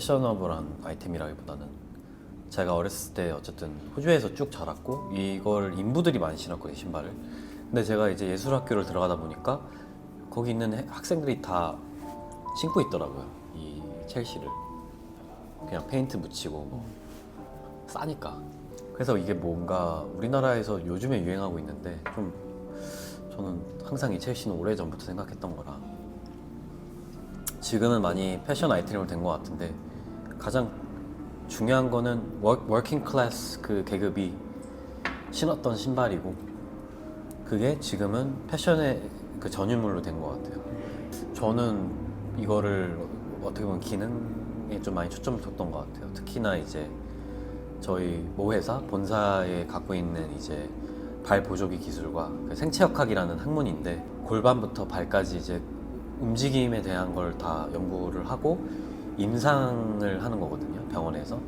패셔너블한 아이템이라기보다는 제가 어렸을 때 어쨌든 호주에서 쭉 자랐고 이걸 인부들이 많이 신었거든요 신발을. 근데 제가 이제 예술학교를 들어가다 보니까 거기 있는 해- 학생들이 다 신고 있더라고요 이 첼시를. 그냥 페인트 묻히고 뭐 싸니까. 그래서 이게 뭔가 우리나라에서 요즘에 유행하고 있는데 좀 저는 항상 이 첼시는 오래전부터 생각했던 거라 지금은 많이 패션 아이템으로 된 것 같은데 가장 중요한 거는 워, 워킹 클래스 그 계급이 신었던 신발이고 그게 지금은 패션의 그 전유물로 된 것 같아요. 저는 이거를 어떻게 보면 기능에 좀 많이 초점을 뒀던 것 같아요. 특히나 이제 저희 모 회사 본사에 갖고 있는 이제 발 보조기 기술과 그 생체역학이라는 학문인데 골반부터 발까지 이제 움직임에 대한 걸 다 연구를 하고 임상을 하는 거거든요 병원에서.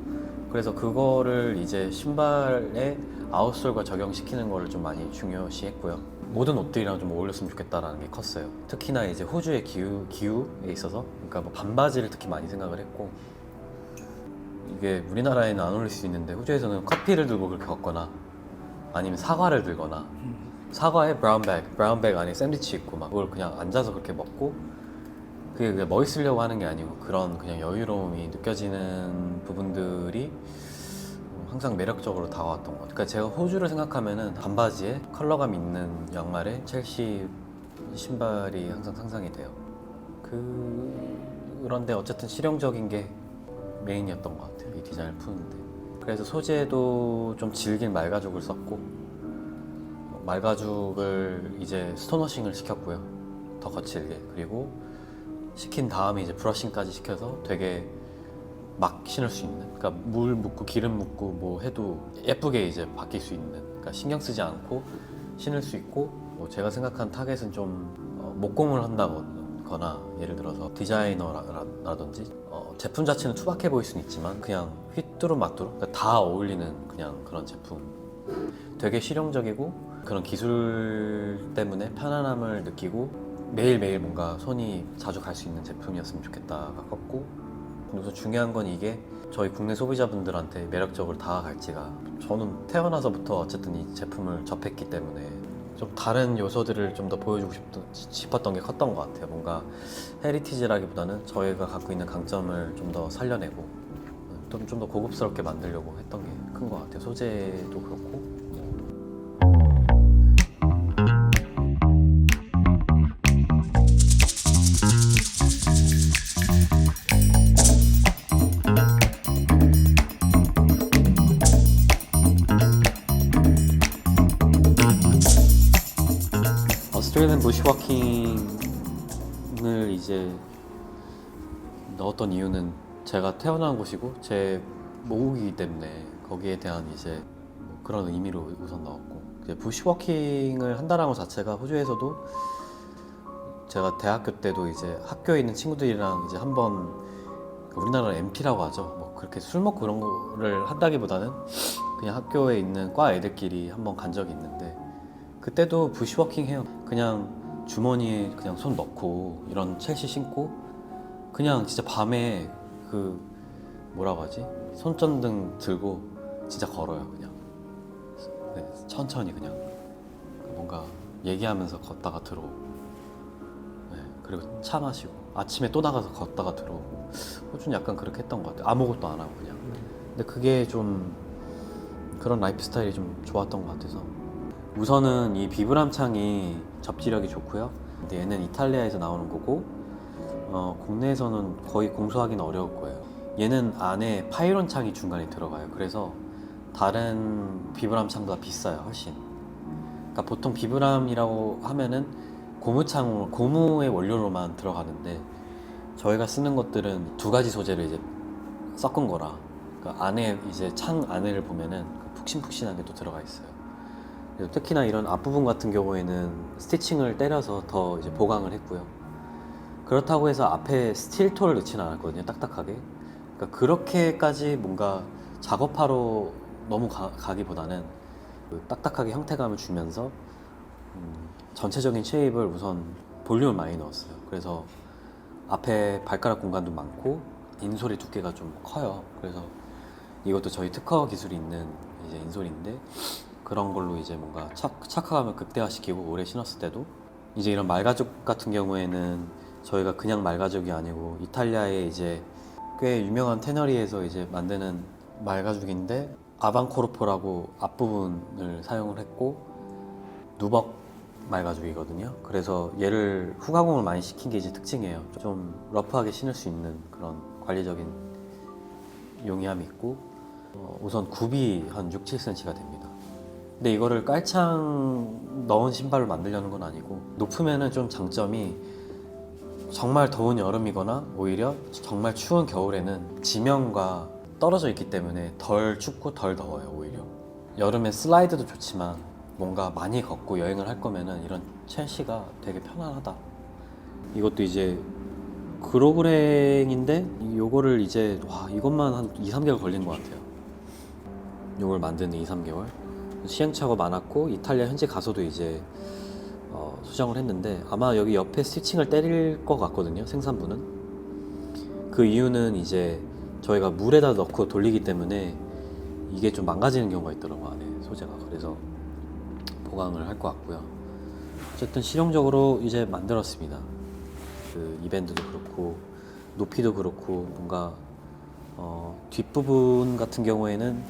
그래서 그거를 이제 신발에 아웃솔과 적용시키는 거를 좀 많이 중요시 했고요. 모든 옷들이랑 좀 어울렸으면 좋겠다라는 게 컸어요. 특히나 이제 호주의 기후, 기후에 있어서. 그러니까 뭐 반바지를 특히 많이 생각을 했고. 이게 우리나라에는 안 어울릴 수 있는데 호주에서는 커피를 들고 그렇게 걷거나 아니면 사과를 들거나 사과에 브라운백, 브라운백 안에 샌드위치 있고 막 그걸 그냥 앉아서 그렇게 먹고 그게 그냥 멋있으려고 하는 게 아니고 그런 그냥 여유로움이 느껴지는 부분들이 항상 매력적으로 다가왔던 것 같아요. 그러니까 제가 호주를 생각하면은 반바지에 컬러감 있는 양말에 첼시 신발이 항상 상상이 돼요. 그 그런데 어쨌든 실용적인 게 메인이었던 것 같아요. 이 디자인을 푸는데. 그래서 소재도 좀 질긴 말가죽을 썼고 말가죽을 이제 스톤워싱을 시켰고요. 더 거칠게. 그리고 시킨 다음에 이제 브러싱까지 시켜서 되게 막 신을 수 있는. 그러니까 물 묻고 기름 묻고 뭐 해도 예쁘게 이제 바뀔 수 있는. 그러니까 신경 쓰지 않고 신을 수 있고 뭐 제가 생각한 타겟은 좀 어, 목공을 한다거나 예를 들어서 디자이너라든지 어, 제품 자체는 투박해 보일 수는 있지만 그냥 휘뚜루마뚜루 그러니까 다 어울리는 그냥 그런 제품. 되게 실용적이고 그런 기술 때문에 편안함을 느끼고 매일매일 뭔가 손이 자주 갈 수 있는 제품이었으면 좋겠다가 컸고. 우선 중요한 건 이게 저희 국내 소비자분들한테 매력적으로 다가갈지가 저는 태어나서부터 어쨌든 이 제품을 접했기 때문에 좀 다른 요소들을 좀 더 보여주고 싶었던 게 컸던 것 같아요. 뭔가 헤리티지라기보다는 저희가 갖고 있는 강점을 좀 더 살려내고 좀좀더 고급스럽게 만들려고 했던 게 큰 것 같아요. 소재도 그렇고 스트레일리안 부시워킹을 이제 넣었던 이유는 제가 태어난 곳이고 제 모국이기 때문에 거기에 대한 이제 뭐 그런 의미로 우선 넣었고 부시워킹을 한다는 것 자체가 호주에서도 제가 대학교 때도 이제 학교에 있는 친구들이랑 이제 한번 우리나라 MT라고 하죠. 뭐 그렇게 술 먹고 그런 거를 한다기보다는 그냥 학교에 있는 과 애들끼리 한번 간 적이 있는데 그때도 부시워킹 해요. 그냥 주머니에 그냥 손 넣고 이런 첼시 신고 그냥 진짜 밤에 그 뭐라고 하지? 손전등 들고 진짜 걸어요 그냥. 네, 천천히 그냥 뭔가 얘기하면서 걷다가 들어오고. 네, 그리고 차 마시고 아침에 또 나가서 걷다가 들어오고. 호주는 약간 그렇게 했던 것 같아요. 아무것도 안 하고 그냥. 근데 그게 좀 그런 라이프 스타일이 좀 좋았던 것 같아서 우선은 이 비브람 창이 접지력이 좋고요. 근데 얘는 이탈리아에서 나오는 거고 어, 국내에서는 거의 공수하기는 어려울 거예요. 얘는 안에 파이론 창이 중간에 들어가요. 그래서 다른 비브람 창보다 비싸요, 훨씬. 그러니까 보통 비브람이라고 하면은 고무창 고무의 원료로만 들어가는데 저희가 쓰는 것들은 두 가지 소재를 이제 섞은 거라 그러니까 안에 이제 창 안을 보면은 그 푹신푹신한 게 또 들어가 있어요. 특히나 이런 앞부분 같은 경우에는 스티칭을 때려서 더 이제 보강을 했고요. 그렇다고 해서 앞에 스틸토를 넣지는 않았거든요. 딱딱하게. 그러니까 그렇게까지 뭔가 작업하러 너무 가, 가기보다는 그 딱딱하게 형태감을 주면서 음, 전체적인 쉐입을 우선 볼륨을 많이 넣었어요. 그래서 앞에 발가락 공간도 많고 인솔의 두께가 좀 커요. 그래서 이것도 저희 특허 기술이 있는 이제 인솔인데 그런 걸로 이제 뭔가 착, 착화감을 극대화시키고 오래 신었을 때도 이제 이런 말가죽 같은 경우에는 저희가 그냥 말가죽이 아니고 이탈리아의 이제 꽤 유명한 테너리에서 이제 만드는 말가죽인데 아방코르포라고 앞부분을 사용을 했고 누벅 말가죽이거든요. 그래서 얘를 후가공을 많이 시킨 게 이제 특징이에요. 좀 러프하게 신을 수 있는 그런 관리적인 용이함이 있고 어, 우선 굽이 한 6, 7cm가 됩니다. 근데 이거를 깔창 넣은 신발을 만들려는 건 아니고 높으면은 좀 장점이 정말 더운 여름이거나 오히려 정말 추운 겨울에는 지면과 떨어져 있기 때문에 덜 춥고 덜 더워요 오히려. 여름엔 슬라이드도 좋지만 뭔가 많이 걷고 여행을 할 거면은 이런 첼시가 되게 편안하다. 이것도 이제 그로그랭인데 요거를 이제 와 이것만 한 2, 3개월 걸린 것 같아요. 요걸 만드는 2, 3개월 시행착오 많았고 이탈리아 현지 가서도 이제 어, 수정을 했는데 아마 여기 옆에 스티칭을 때릴 것 같거든요 생산부는. 그 이유는 이제 저희가 물에다 넣고 돌리기 때문에 이게 좀 망가지는 경우가 있더라고 안에 소재가. 그래서 보강을 할 것 같고요. 어쨌든 실용적으로 이제 만들었습니다. 그 이밴드도 그렇고 높이도 그렇고 뭔가 어, 뒷부분 같은 경우에는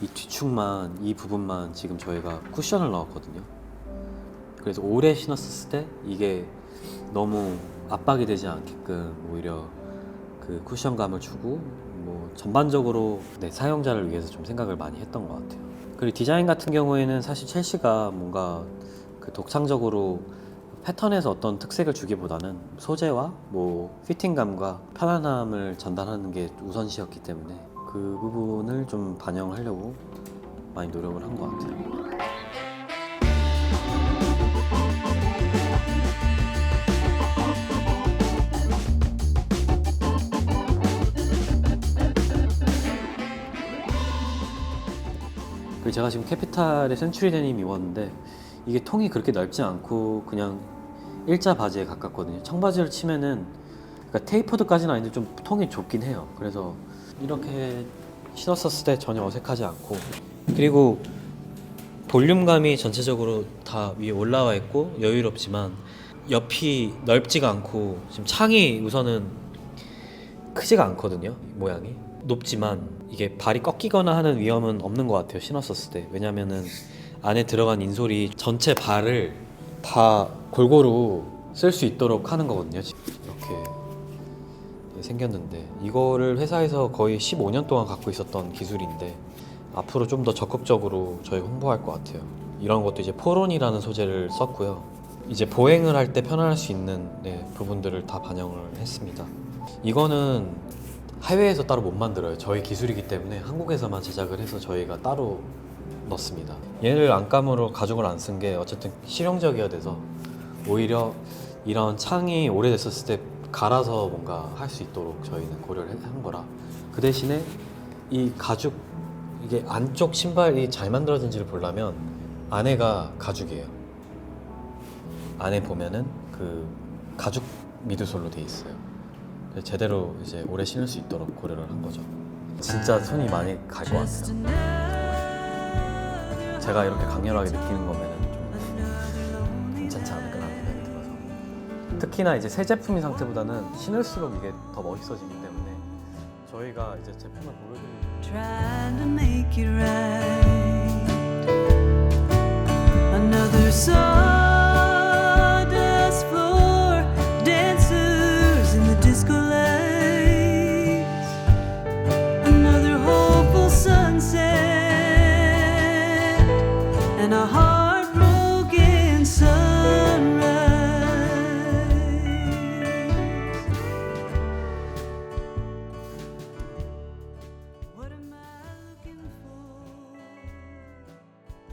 이 뒤축만 이 부분만 지금 저희가 쿠션을 넣었거든요 그래서 오래 신었을 때 이게 너무 압박이 되지 않게끔 오히려 그 쿠션감을 주고 뭐 전반적으로 내 사용자를 위해서 좀 생각을 많이 했던 것 같아요. 그리고 디자인 같은 경우에는 사실 첼시가 뭔가 그 독창적으로 패턴에서 어떤 특색을 주기보다는 소재와 뭐 피팅감과 편안함을 전달하는 게 우선시였기 때문에 그 부분을 좀 반영하려고 많이 노력을 한 것 같아요. 제가 지금 캐피탈의 센츄리 데님 입었는데 이게 통이 그렇게 넓지 않고 그냥 일자 바지에 가깝거든요. 청바지를 치면은 그러니까 테이퍼드까지는 아닌데 좀 통이 좁긴 해요. 그래서 이렇게 신었었을 때 전혀 어색하지 않고 그리고 볼륨감이 전체적으로 다 위에 올라와 있고 여유롭지만 옆이 넓지가 않고 지금 창이 우선은 크지가 않거든요 모양이. 높지만 이게 발이 꺾이거나 하는 위험은 없는 것 같아요 신었었을 때. 왜냐면은 안에 들어간 인솔이 전체 발을 다 골고루 쓸 수 있도록 하는 거거든요 생겼는데 이거를 회사에서 거의 15년 동안 갖고 있었던 기술인데 앞으로 좀 더 적극적으로 저희 홍보할 것 같아요 이런 것도 이제 포론이라는 소재를 썼고요 이제 보행을 할 때 편안할 수 있는 네, 부분들을 다 반영을 했습니다 이거는 해외에서 따로 못 만들어요. 저희 기술이기 때문에 한국에서만 제작을 해서 저희가 따로 넣습니다. 얘를 안감으로 가죽을 안 쓴 게 어쨌든 실용적이어야 돼서 오히려 이런 창이 오래됐었을 때 갈아서 뭔가 할 수 있도록 저희는 고려를 한 거라 그 대신에 이 가죽 이게 안쪽 신발이 잘 만들어진지를 보려면 안에가 가죽이에요. 안에 보면은 그 가죽 미드솔로 돼 있어요. 제대로 이제 오래 신을 수 있도록 고려를 한 거죠. 진짜 손이 많이 갈 것 같아요. 제가 이렇게 강렬하게 느끼는 거면 특히나 이제 새 제품인 상태보다는 신을수록 이게 더 멋있어지기 때문에 저희가 이제 제품을 보여드리는